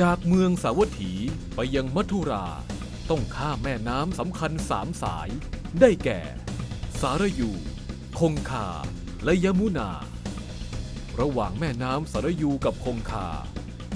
จากเมืองสาวัตถีไปยังมัทุรา ต้องข้ามแม่น้ำสำคัญสามสาย ได้แก่ สารยู คงคา และยมุนา ระหว่างแม่น้ำสารยูกับคงคา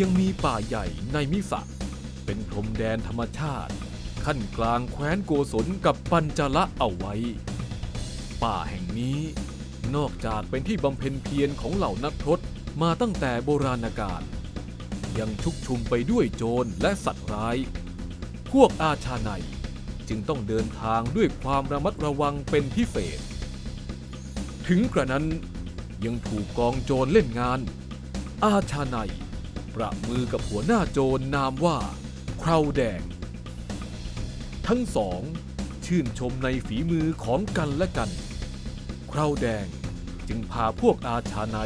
ยังมีป่าใหญ่ในมิสะเป็นพรมแดนธรรมชาติ ขั้นกลางแคว้นโกศลกับปัญจละเอาไว้ ป่าแห่งนี้นอกจากเป็นที่บำเพ็ญเพียรของเหล่านักพรตมาตั้งแต่โบราณกาล ยังชุกชุมไปด้วยโจรและสัตว์ร้าย พวกอาชาในจึงต้องเดินทางด้วยความระมัดระวังเป็นพิเศษ ถึงกระนั้นยังถูกกองโจรเล่นงาน อาชาในประมือกับหัวหน้าโจรนามว่าคราวแดง ทั้งสองชื่นชมในฝีมือของกันและกัน คราวแดงจึงพาพวกอาชาใน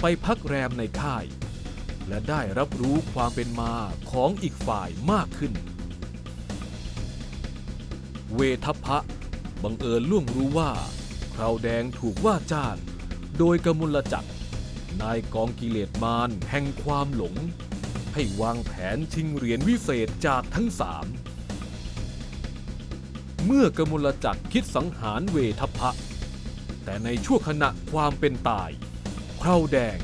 ไปพักแรมในค่าย และได้รับรู้ความเป็นมาของอีกฝ่ายมากขึ้น เวทัพพะบังเอิญล่วงรู้ว่าคราวแดงถูกว่าจ้างโดยกมลจักร นายกองกิเลสมารแห่งความหลง ให้วางแผนชิงเหรียญวิเศษจากทั้งสาม เมื่อกมลจักรคิดสังหารเวทัพพะ แต่ในชั่วขณะความเป็นตายคราวแดง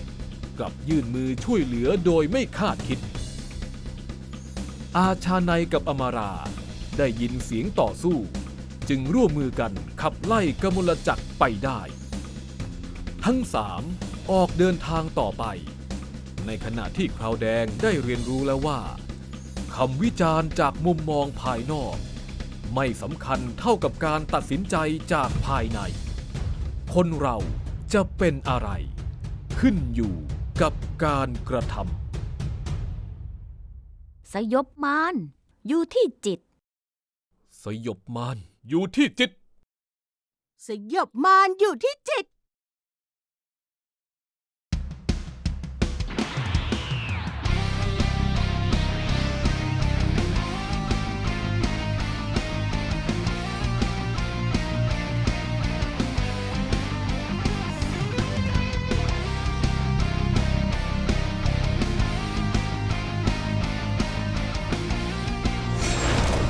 กลับยื่นมือช่วยเหลือโดยไม่คาดคิด อาชาในกับอมารา ได้ยินเสียงต่อสู้ จึงร่วมมือกันขับไล่กมลจักรไปได้ ทั้งสามออกเดินทางต่อไป ในขณะที่คราวแดงได้เรียนรู้แล้วว่าคำวิจารณ์จากมุมมองภายนอก ไม่สำคัญเท่ากับการตัดสินใจจากภายใน คนเราจะเป็นอะไร ขึ้นอยู่ กับการกระทำสยบมารอยู่ที่จิต สยบมารอยู่ที่จิตสยบมารอยู่ที่จิต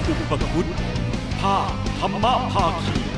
อุปคุตผ้าธรรมภาคี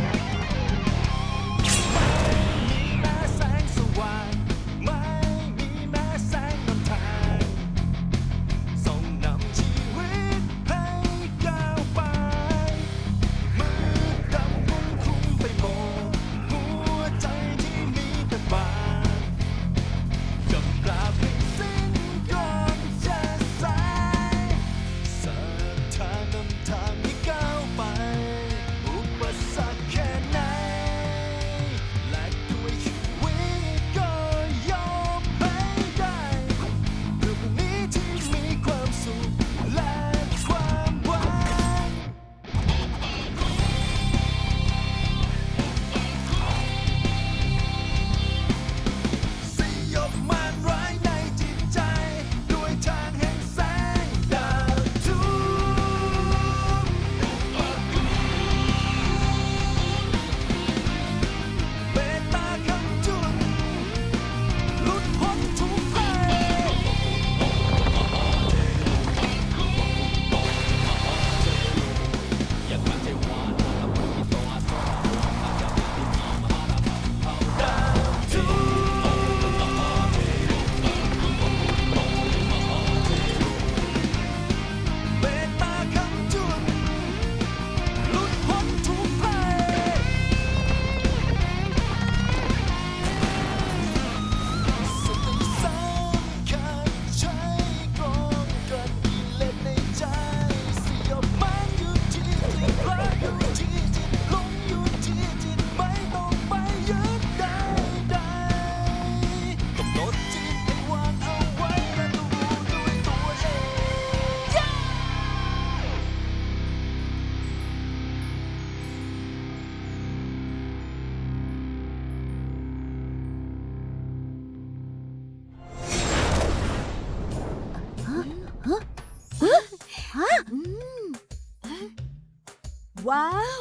ว้าว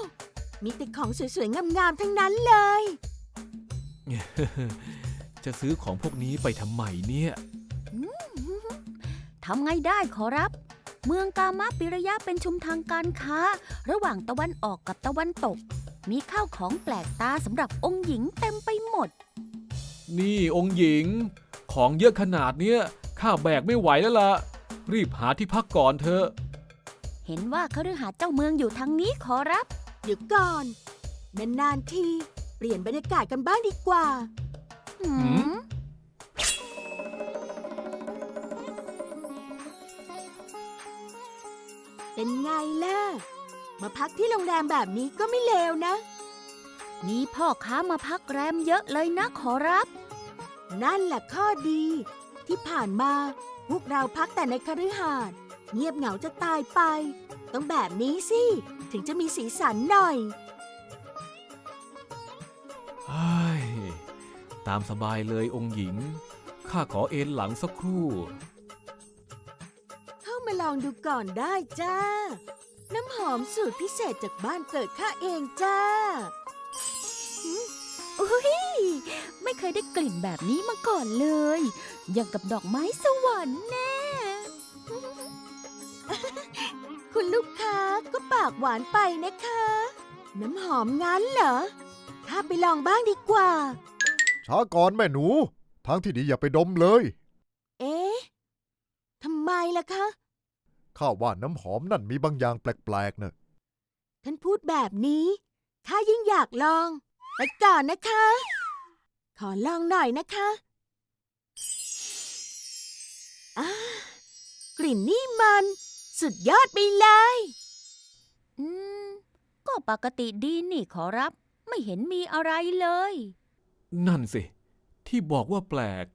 มีแต่ของสวยๆ งามๆ ทั้งนั้นเลย จะซื้อของพวกนี้ไปทำไมเนี่ยททำไงได้ขอรับ เมืองกามะปิระยะเป็นชุมทางการค้า ระหว่างตะวันออกกับตะวันตก มีข้าวของแปลกตาสำหรับองค์หญิงเต็มไปหมด นี่องค์หญิง ของเยอะขนาดเนี้ยข้าแบกไม่ไหวแล้วล่ะ รีบหาที่พักก่อนเถอะ เห็นว่าคฤหาสน์เจ้าเมืองอยู่ทางนี้ขอรับ เดี๋ยวก่อน นานๆที เปลี่ยนบรรยากาศกันบ้างดีกว่า หืม เป็นไงล่ะ มาพักที่โรงแรมแบบนี้ก็ไม่เลวนะ มีพ่อค้ามาพักแรมเยอะเลยนะขอรับ นั่นแหละข้อดี ที่ผ่านมาพวกเราพักแต่ในคฤหาสน์ เงียบเหงาจะตายไป ต้องแบบนี้สิ ถึงจะมีสีสันหน่อยเฮ้ยตามสบายเลยองค์หญิง ข้าขอเอนหลังสักครู่ เข้ามาลองดูก่อนได้จ้า น้ำหอมสูตรพิเศษจากบ้านเกิดข้าเองจ้าอุ้ยไม่เคยได้กลิ่นแบบนี้มาก่อนเลย อย่างกับดอกไม้สวรรค์แน่ากหวานไปนะคะ น้ำหอมงั้นเหรอถ้าไปลองบ้างดีกว่า ช้าก่อนแม่หนู ทางที่ดีอย่าไปดมเลย เอ๊ะทำไมล่ะคะ ข้าว่าน้ำหอมนั่นมีบางอย่างแปลกๆเนะท่านพูดแบบนี้ ข้ายิ่งอยากลอง ไปก่อนนะคะ ขอลองหน่อยนะคะอากลิ่นนี่มัน สุดยอดไปเลย อืม ก็ปกติดีนี่ขอรับ ไม่เห็นมีอะไรเลย นั่นสิ ที่บอกว่าแปลก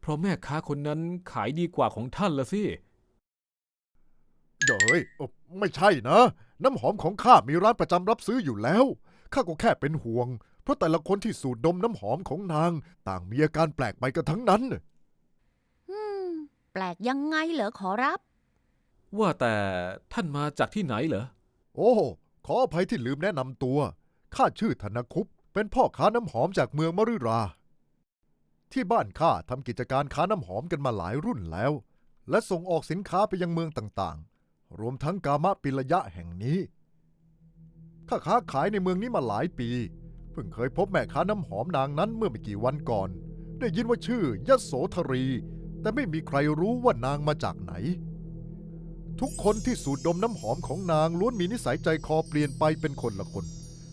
เพราะแม่ค้าคนนั้นขายดีกว่าของท่านละสิ เดยเอ่อไม่ใช่นะ น้ำหอมของข้ามีร้านประจำรับซื้ออยู่แล้ว ข้าก็แค่เป็นห่วง เพราะแต่ละคนที่สูดดมน้ำหอมของนาง ต่างมีอาการแปลกไปกันทั้งนั้น อืม แปลกยังไงเหรอขอรับ ว่าแต่ท่านมาจากที่ไหนเหรอ โอ้ขออภัยที่ลืมแนะนำตัว ข้าชื่อธนคุปเป็นพ่อค้าน้ำหอมจากเมืองมฤรา ที่บ้านข้าทำกิจการค้าน้ำหอมกันมาหลายรุ่นแล้ว และส่งออกสินค้าไปยังเมืองต่างๆ รวมทั้งกามะปิระยะแห่งนี้ ข้าค้าขายในเมืองนี้มาหลายปี เพิ่งเคยพบแม่ค้าน้ำหอมนางนั้นเมื่อไม่กี่วันก่อน ได้ยินว่าชื่อยโสธรี แต่ไม่มีใครรู้ว่านางมาจากไหน ทุกคนที่สูดดมน้ำหอมของนางล้วนมีนิสัยใจคอเปลี่ยนไปเป็นคนละคน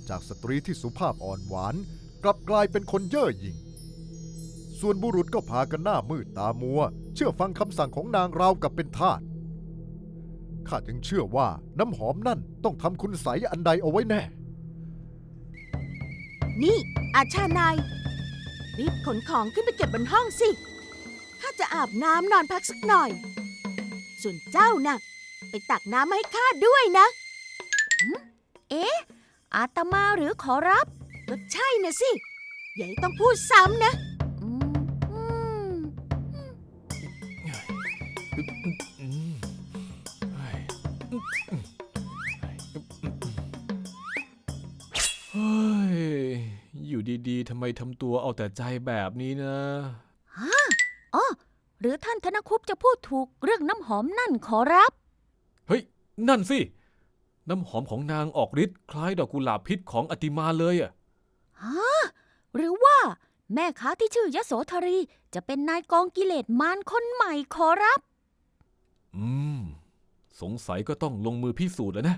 จากสตรีที่สุภาพอ่อนหวาน กลับกลายเป็นคนเย่อหยิ่ง ส่วนบุรุษก็พากันหน้ามืดตามัว เชื่อฟังคำสั่งของนางราวกับเป็นทาสข้าจึงเชื่อว่าน้ำหอมนั่นต้องทำคุณใสอันใดเอาไว้แน่ นี่อาชานายรีบขนของขึ้นไปเก็บบนห้องสิ ข้าจะอาบน้ำนอนพักสักหน่อย ส่วนเจ้าน่ะ ไปตักน้ำมาให้ข้าด้วยนะ เอ๊ะ อาตมาหรือขอรับ ก็ใช่นะสิ อย่าให้ต้องพูดซ้ำนะอืมอืมอืมเฮ้ยเฮ้ย อยู่ดีๆทำไมทำตัวเอาแต่ใจแบบนี้นะอ๋อหรือท่านธนคุปจะพูดถูกเรื่องน้ำหอมนั่นขอรับเฮ้ย นั่นสิ น้ำหอมของนางออกฤทธิ์คล้ายดอกกุหลาบพิษของอติมาเลยอะฮะหรือว่า แม่ค้าที่ชื่อยโสธรีจะเป็นนายกองกิเลสมารคนใหม่ขอรับ อืม สงสัยก็ต้องลงมือพิสูจน์แล้วนะ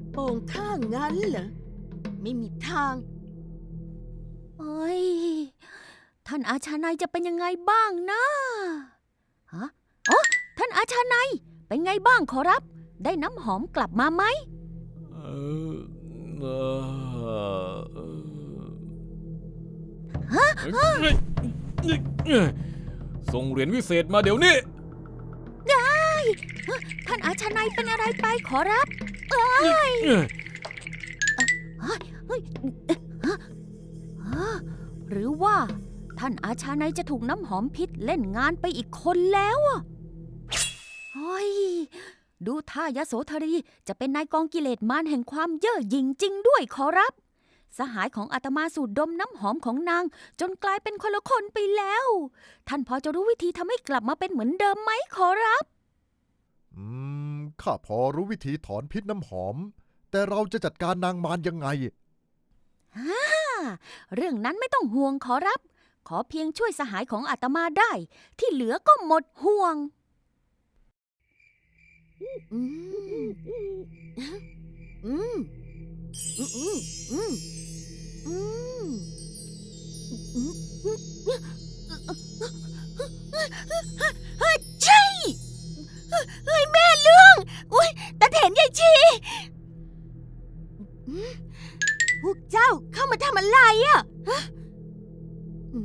ดจะเปิดโปงข้างงั้นเหรอ ไม่มีทางเอ้ย ท่านอาชานายจะเป็นยังไงบ้างนะ ฮะ อ๋อ ท่านอาชานายเป็นไงบ้างขอรับ ได้น้ำหอมกลับมาไหม เออเออเออฮะส่งเหรียญวิเศษมาเดี๋ยวนี้ ท่านอาชานายเป็นอะไรไปขอรับ เอ้ยหรือว่า ท่านอาชาในจะถูกน้ำหอมพิษเล่นงานไปอีกคนแล้วอะเฮ้ย ดูท่ายโสธรีจะเป็นนายกองกิเลสมารแห่งความเย่อหยิ่งจริงด้วยขอรับ สหายของอาตมาสูดดมน้ำหอมของนาง จนกลายเป็นคนละคนไปแล้ว ท่านพอจะรู้วิธีทำให้กลับมาเป็นเหมือนเดิมไหมขอรับ อืม ข้าพอรู้วิธีถอนพิษน้ำหอม แต่เราจะจัดการนางมารยังไงอ่า เรื่องนั้นไม่ต้องห่วงขอรับ ขอเพียงช่วยสหายของอาตมาได้ ที่เหลือก็หมดห่วง อืม อืม อืม อืม อืม อืม อืม เฮ้ยแม่เรื่อง อุ้ยตาเถนยายชีอืมพวกเจ้าเข้ามาทำอะไรอะฮะ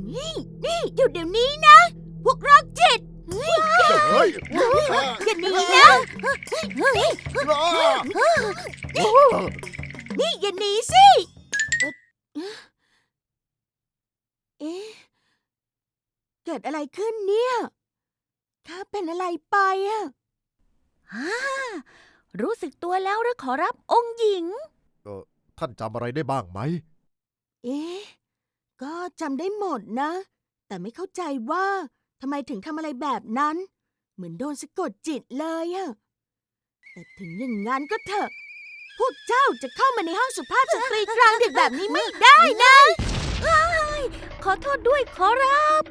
นี่นี่หยุดเดี๋ยวนี้นะ พวกโรคจิตเฮ้ยเฮ้ยอย่าหนีนะนี่อย่าหนีสิเอ่อเอ๊ะเกิดอะไรขึ้นเนี่ย ข้าเป็นอะไรไปอะฮ่ารู้สึกตัวแล้วหรือขอรับองค์หญิงเออท่านจำอะไรได้บ้างไหม เอ๊ะ ก็จำได้หมดนะ แต่ไม่เข้าใจว่าทำไมถึงทำอะไรแบบนั้น เหมือนโดนสะกดจิตเลยอะแต่ถึงอย่างนั้นก็เถอะ พวกเจ้าจะเข้ามาในห้องสุภาพสตรีกลางดึกแบบนี้ไม่ได้นะขอโทษด้วยขอรับ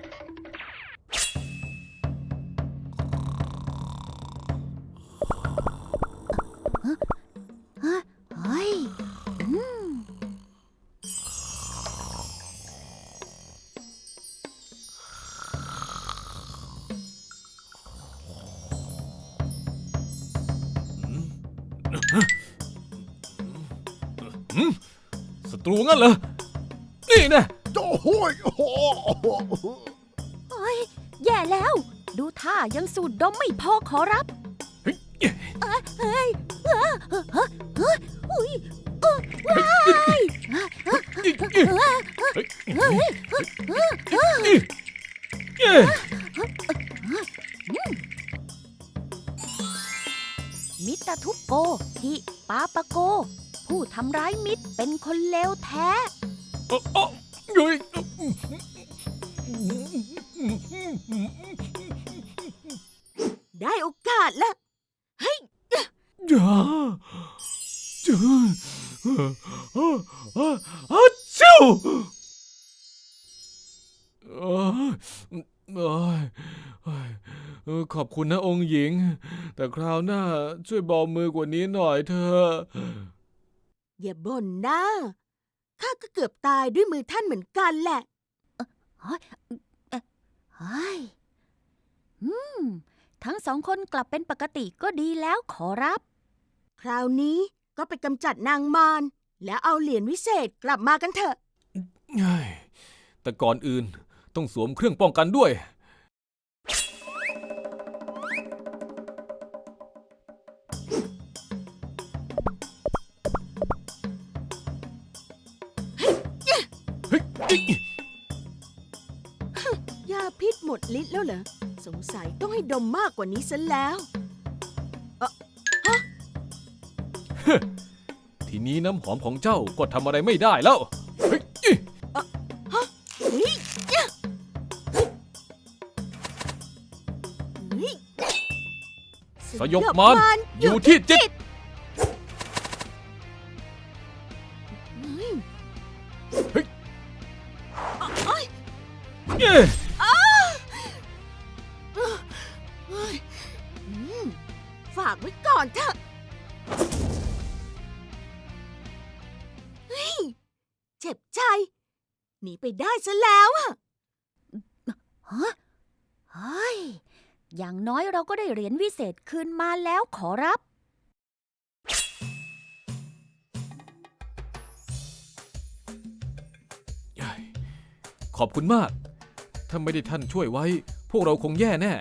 งั้นเหรอ นี่นะโอ้โหยโอ้โหเฮ้ยแย่แล้ว ดูท่ายังสูดดมไม่พอขอรับเฮ้ยเอ้ยเอ้ยเอ้ยเอ้ยเอ้ยเอ้ยอุ๊ยเอ้ยว้ายเคุณนะองค์หญิง แต่คราวหน้าช่วยเบามือกว่านี้หน่อยเถอะ อย่าบ่นนะข้าก็เกือบตายด้วยมือท่านเหมือนกันแหละเฮ้ยอืม ทั้งสองคนกลับเป็นปกติก็ดีแล้วขอรับ คราวนี้ก็ไปกำจัดนางมารแล้วเอาเหรียญวิเศษกลับมากันเถอะเฮ้ยแต่ก่อนอื่นต้องสวมเครื่องป้องกันด้วย พิษหมดฤทธิ์แล้วเหรอ สงสัยต้องให้ดมมากกว่านี้ซะแล้วทีนี้น้ำหอมของเจ้าก็ทำอะไรไม่ได้แล้วเฮ้ยอิ๊ะเฮ้ยยะเฮ้ยสยบมารอยู่ที่จิต เจ็บใจ หนีไปได้ซะแล้วอะฮะเฮ้ย อย่างน้อยเราก็ได้เหรียญวิเศษคืนมาแล้วขอรับ ขอบคุณมาก ถ้าไม่ได้ท่านช่วยไว้ พวกเราคงแย่แน่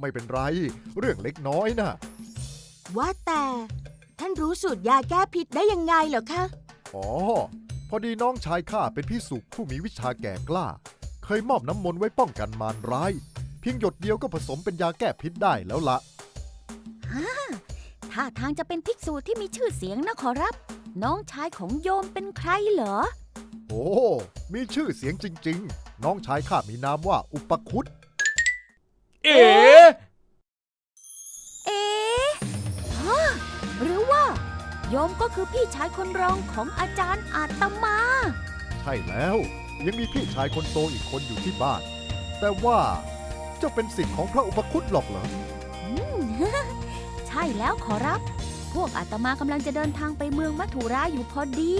ไม่เป็นไร เรื่องเล็กน้อยนะว่าแต่ ท่านรู้สูตรยาแก้พิษได้ยังไงเหรอคะ อ๋อพ อดีน้องชายข้าเป็นพิสุผู้มีวิชาแก่กล้า เคยมอบน้ำมนต์ไว้ป้องกันมารร้าย เพียงหยดเดียวก็ผสมเป็นยาแก้พิษได้แล้วละท่าทางจะเป็นภิกษุที่มีชื่อเสียงนะขอรับ น้องชายของโยมเป็นใครเหรอ โอ้ มีชื่อเสียงจริง ๆ น้องชายข้ามีนามว่าอุปคุตเอ๋ โยมก็คือพี่ชายคนรองของอาจารย์อาตมา ใช่แล้ว ยังมีพี่ชายคนโตอีกคนอยู่ที่บ้าน แต่ว่าเจ้าเป็นสิทธิ์ของพระอุปคุตหรอกเหรอ อืม ใช่แล้วขอรับ พวกอาตมากำลังจะเดินทางไปเมืองมัทุราอยู่พอดี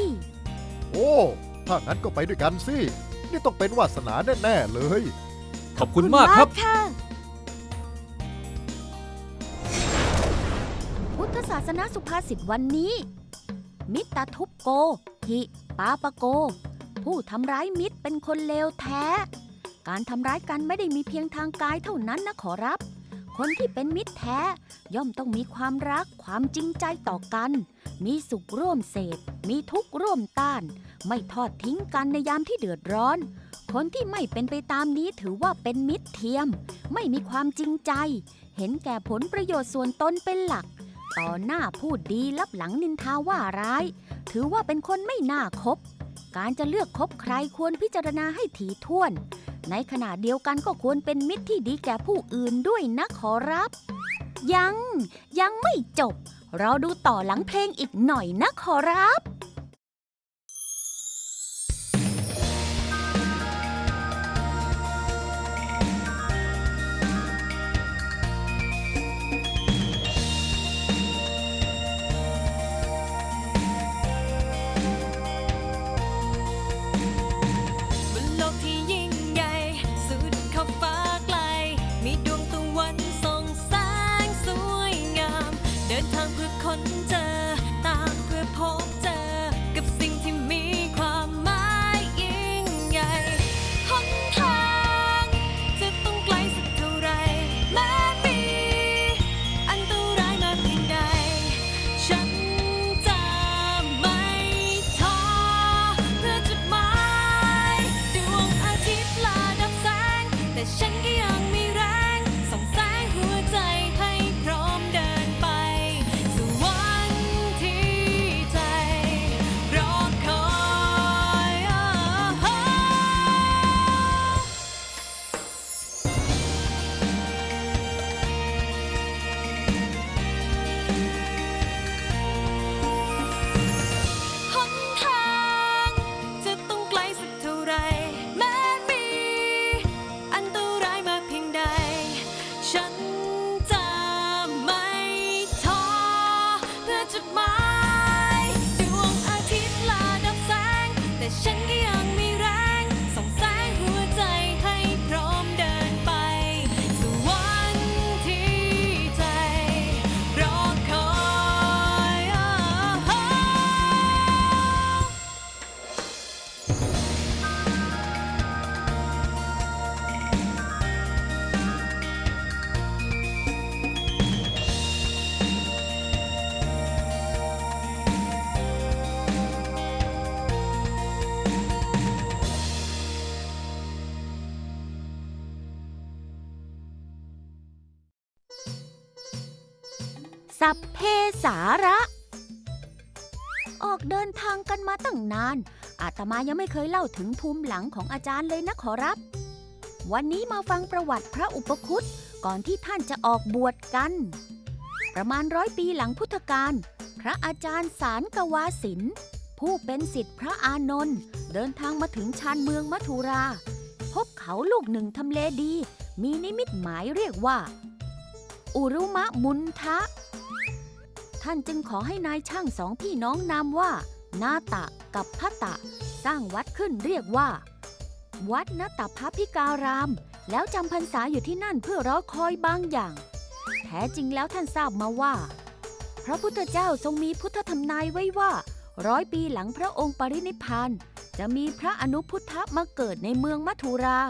โอ้ ถ้างั้นก็ไปด้วยกันสิ นี่ต้องเป็นวาสนาแน่ ๆ เลย ขอบคุณมากครับค่ะ ทธศาสนาสุภาษิตวันนี้ มิตรทุปโกหิปาปโก ผู้ทำร้ายมิตรเป็นคนเลวแท้ การทำร้ายกันไม่ได้มีเพียงทางกายเท่านั้นนะขอรับ คนที่เป็นมิตรแท้ ย่อมต้องมีความรักความจริงใจต่อกัน มีสุขร่วมเสพมีทุกข์ร่วมต้าน ไม่ทอดทิ้งกันในยามที่เดือดร้อน คนที่ไม่เป็นไปตามนี้ถือว่าเป็นมิตรเทียม ไม่มีความจริงใจ เห็นแก่ผลประโยชน์ส่วนตนเป็นหลัก ต่อหน้าพูดดีลับหลังนินทาว่าร้าย ถือว่าเป็นคนไม่น่าคบ การจะเลือกคบใครควรพิจารณาให้ถี่ถ้วน ในขณะเดียวกันก็ควรเป็นมิตรที่ดีแก่ผู้อื่นด้วยนะขอรับ ยัง ยังไม่จบ เราดูต่อหลังเพลงอีกหน่อยนะขอรับบ ค้น สาระ ออกเดินทางกันมาตั้งนาน อาตมายังไม่เคยเล่าถึงภูมิหลังของอาจารย์เลยนะขอรับ วันนี้มาฟังประวัติพระอุปคุตก่อนที่ท่านจะออกบวชกัน ประมาณร้อยปีหลังพุทธกาลพระอาจารย์สารกวาสิน ผู้เป็นสิทธิพระอานนท์เดินทางมาถึงชานเมืองมัทุรา พบเขาลูกหนึ่งทำเลดี มีนิมิตหมายเรียกว่า อุรุมะมุนทะ ท่านจึงขอให้นายช่างสองพี่น้องนามว่า นาตะกับพะตะ สร้างวัดขึ้นเรียกว่า วัดนาตพระพิการาม แล้วจำพรรษาอยู่ที่นั่นเพื่อรอคอยบางอย่าง แท้จริงแล้วท่านทราบมาว่า พระพุทธเจ้าทรงมีพุทธธรรมนายไว้ว่า ร้อยปีหลังพระองค์ปรินิพพานจะมีพระอนุพุทธมาเกิดในเมืองมัทุรา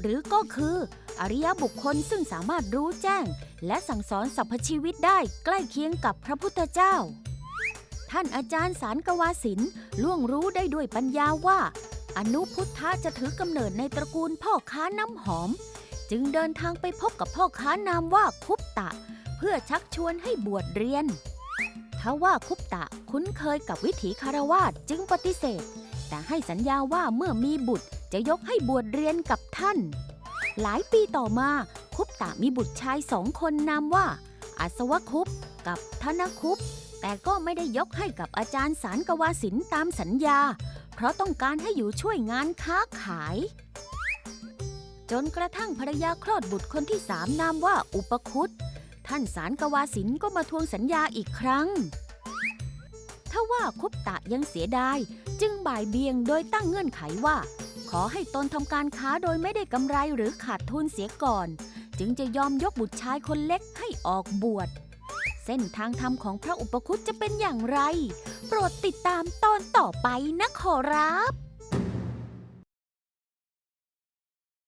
หรือก็คือ อริยบุคคลซึ่งสามารถรู้แจ้ง และสั่งสอนสรรพชีวิตได้ใกล้เคียงกับพระพุทธเจ้า ท่านอาจารย์สารกวาสินล่วงรู้ได้ด้วยปัญญาว่า อนุพุทธะจะถือกำเนิดในตระกูลพ่อค้าน้ำหอม จึงเดินทางไปพบกับพ่อค้านามว่าคุปตะ เพื่อชักชวนให้บวชเรียนทว่าคุปตะคุ้นเคยกับวิถีคารวาสจึงปฏิเสธ แต่ให้สัญญาว่าเมื่อมีบุตรจะยกให้บวชเรียนกับท่าน หลายปีต่อมาคุปตะมีบุตรชายสองคนนามว่า อัศวคุปกับธนคุปแต่ก็ไม่ได้ยกให้กับอาจารย์สารกวาสินตามสัญญา เพราะต้องการให้อยู่ช่วยงานค้าขาย จนกระทั่งภรรยาคลอดบุตรคนที่สามนามว่าอุปคุตท่านสารกวาสินก็มาทวงสัญญาอีกครั้งถ้าว่าคุปตะยังเสียดาย จึงบ่ายเบียงโดยตั้งเงื่อนไขว่า ขอให้ตนทำการค้าโดยไม่ได้กำไรหรือขาดทุนเสียก่อน จึงจะยอมยกบุตรชายคนเล็กให้ออกบวช เส้นทางธรรมของพระอุปคุตจะเป็นอย่างไร โปรดติดตามตอนต่อไปนะขอรับ